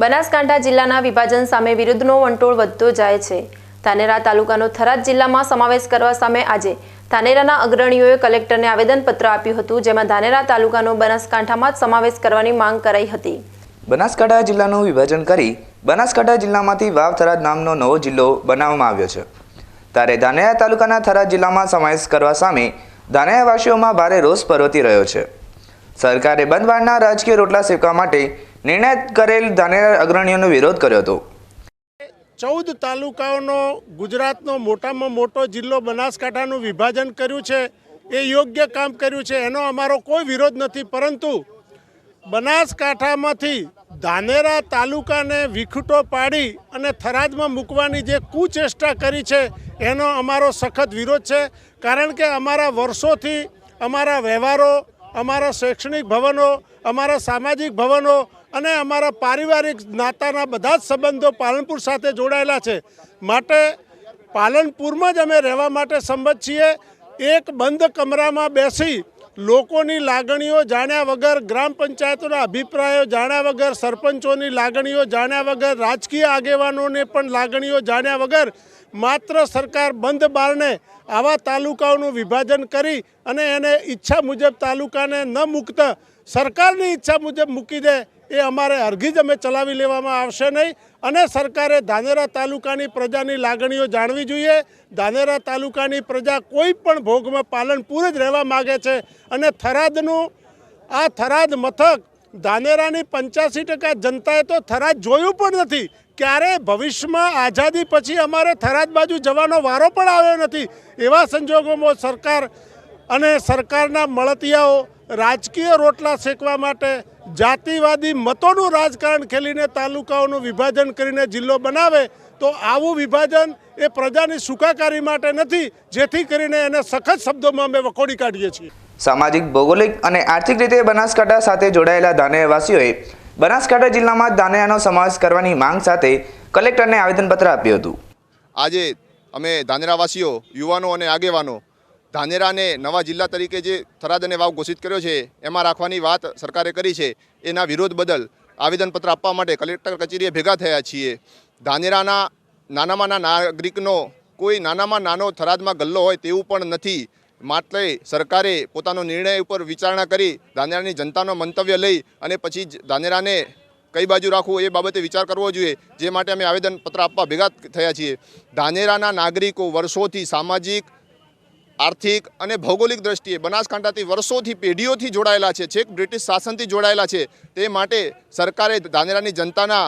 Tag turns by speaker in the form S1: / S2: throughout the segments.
S1: બનાસકાંઠા જિલ્લાના વિભાજન સામે વિરુદ્ધનો વંટોળ વધતો જાય છે. ધાનેરા તાલુકાનો થરાદ જિલ્લામાં સમાવેશ કરવા સામે આજે ધાનેરાના અગ્રણીઓએ કલેક્ટરને આવેદનપત્ર આપ્યું હતું, જેમાં ધાનેરા તાલુકાનો બનાસકાંઠામાં જ સમાવેશ કરવાની માંગ કરાઈ હતી.
S2: બનાસકાંઠા જિલ્લાનું વિભાજન કરી બનાસકાંઠા જિલ્લામાંથી વાવ થરાદ નામનો નવો જિલ્લો બનાવવામાં આવ્યો છે. ત્યારે ધાનેરા તાલુકાના થરાદ જિલ્લામાં સમાવેશ કરવા સામે ધાનેરાવાસીઓમાં ભારે રોષ પર્વતી રહ્યો છે. સરકારે બંધવાળના રાજકીય રોટલા સેવવા માટે નિર્ણય કરેલ ધાનેરા અગ્રણીઓનો વિરોધ કર્યો હતો.
S3: ચૌદ તાલુકાઓનો ગુજરાતનો મોટામાં મોટો જિલ્લો બનાસકાંઠાનું વિભાજન કર્યું છે, એ યોગ્ય કામ કર્યું છે, એનો અમારો કોઈ વિરોધ નથી, પરંતુ બનાસકાંઠામાંથી ધાનેરા તાલુકાને વિખૂટો પાડી અને થરાદમાં મૂકવાની જે કુચેષ્ટા કરી છે, એનો અમારો સખત વિરોધ છે, કારણ કે અમારા વર્ષોથી અમારા વ્યવહારો અમારા શૈક્ષણિક ભવનો, અમારા સામાજિક ભવનો અને અમારા પારિવારિક નાતાના બધા જ સંબંધો પાલનપુર સાથે જોડાયેલા છે. માટે પાલનપુરમાં જ અમે રહેવા માટે સંમત છીએ. એક બંધ કમરામાં બેસી લોકોની લાગણીઓ જાણ્યા વગર ગ્રામ પંચાયતોના અભિપ્રાયો જાણ્યા વગર, સરપંચોની લાગણીઓ જાણ્યા વગર, રાજકીય આગેવાનોને પણ લાગણીઓ જાણ્યા વગર માત્ર સરકાર બંધ બારણે આવા તાલુકાઓનું વિભાજન કરી અને એને ઈચ્છા મુજબ તાલુકાને ન મૂકતા, સરકારની ઈચ્છા મુજબ મૂકી દે એ અમારે હરગીજ અમે ચલાવી લેવામાં આવશે નહીં. અને સરકારે ધાનેરા તાલુકાની પ્રજાની લાગણીઓ જાણવી જોઈએ. ધાનેરા તાલુકાની પ્રજા કોઈ પણ ભોગમાં પાલનપુર જ રહેવા માગે છે. અને થરાદનું, આ થરાદ મથક ધાનેરાની પંચ્યાસી ટકા જનતાએ તો થરાદ જોયું પણ નથી. ક્યારે ભવિષ્યમાં આઝાદી પછી અમારે થરાદ બાજુ જવાનો વારો પણ આવ્યો નથી. એવા સંજોગોમાં સરકાર અને સરકારના મળતિયાઓ રાજકીય રોટલા શેકવા માટે જાતિવાદી મતોનું રાજકારણ ખેલીને તાલુકાઓનું વિભાજન કરીને જિલ્લો બનાવે તો આવું વિભાજન એ પ્રજાની સુખાકારી માટે નથી જેથી કરીને એને સખત શબ્દોમાં અમે વખોડી કાઢીએ છીએ.
S2: સામાજિક ભૌગોલિક અને આર્થિક રીતે બનાસકાંઠા સાથે જોડાયેલા ધાનેવાસીઓએ બનાસકાંઠા જિલ્લામાં ધાનેયાનો સમાવેશ કરવાની માંગ સાથે કલેક્ટરને આવેદનપત્ર આપ્યું હતું.
S4: આજે અમે ધાનેરાવાસીઓ યુવાનો અને આગેવાનો ધાનેરાને નવા જિલ્લા તરીકે જે થરાદ અને વાવ ઘોષિત કર્યો છે, એમાં રાખવાની વાત સરકારે કરી છે. એના વિરોધ બદલ આવેદનપત્ર આપવા માટે કલેક્ટર કચેરીએ ભેગા થયા છીએ. ધાનેરાના નાનામાં નાગરિકનો, કોઈ નાનામાં નાનો થરાદમાં ગલ્લો હોય તેવું પણ નથી. માટે સરકારે પોતાનો નિર્ણય ઉપર વિચારણા કરી ધાનેરાની જનતાનો મંતવ્ય લઈ અને પછી ધાનેરાને કઈ બાજુ રાખવું એ બાબતે વિચાર કરવો જોઈએ, જે માટે અમે આવેદનપત્ર આપવા ભેગા થયા છીએ. ધાનેરાના નાગરિકો વર્ષોથી સામાજિક આર્થિક અને ભૌગોલિક દ્રષ્ટિએ બનાસકાંઠાથી વર્ષોથી પેઢીઓથી જોડાયેલા છે, છેક બ્રિટિશ શાસનથી જોડાયેલા છે. તે માટે સરકારે ધાનેરાની જનતાના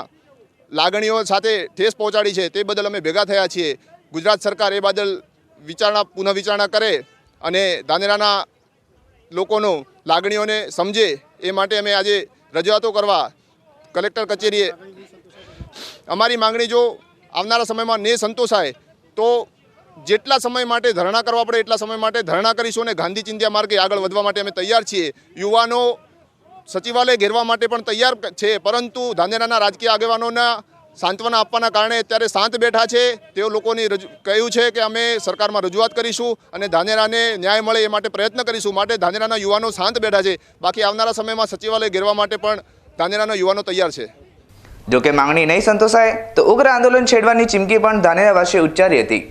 S4: લાગણીઓ સાથે ઠેસ પહોંચાડી છે. તે બદલ અમે ભેગા થયા છીએ. ગુજરાત સરકાર એ બદલ વિચારણા પુનઃ વિચારણા કરે અને ધાનેરાના લોકોનો લાગણીઓને સમજે. એ માટે અમે આજે રજૂઆતો કરવા કલેક્ટર કચેરીએ અમારી માંગણી, જો આવનારા સમયમાં ને સંતોષાય, તો જેટલા સમય માટે ધરણા કરવા પડે એટલા સમય માટે ધરણા કરીશું અને ગાંધી ચિંધ્યા માર્ગે આગળ વધવા માટે અમે તૈયાર છીએ. યુવાનો સચિવાલય ઘેરવા માટે પણ તૈયાર છે, પરંતુ ધાનેરાના રાજકીય આગેવાનોના સાંત્વના આપવાના કારણે અત્યારે શાંત બેઠા છે. તેઓ લોકોની કહ્યું છે કે અમે સરકારમાં રજૂઆત કરીશું અને ધાનેરાને ન્યાય મળે એ માટે પ્રયત્ન કરીશું માટે ધાનેરાના યુવાનો શાંત બેઠા છે. બાકી આવનારા સમયમાં સચિવાલય ઘેરવા માટે પણ ધાનેરાના યુવાનો તૈયાર છે.
S2: જોકે માંગણી નહીં સંતોષાય, તો ઉગ્ર આંદોલન છેડવાની ચીમકી પણ ધાનેરાવાસીએ ઉચ્ચારી હતી.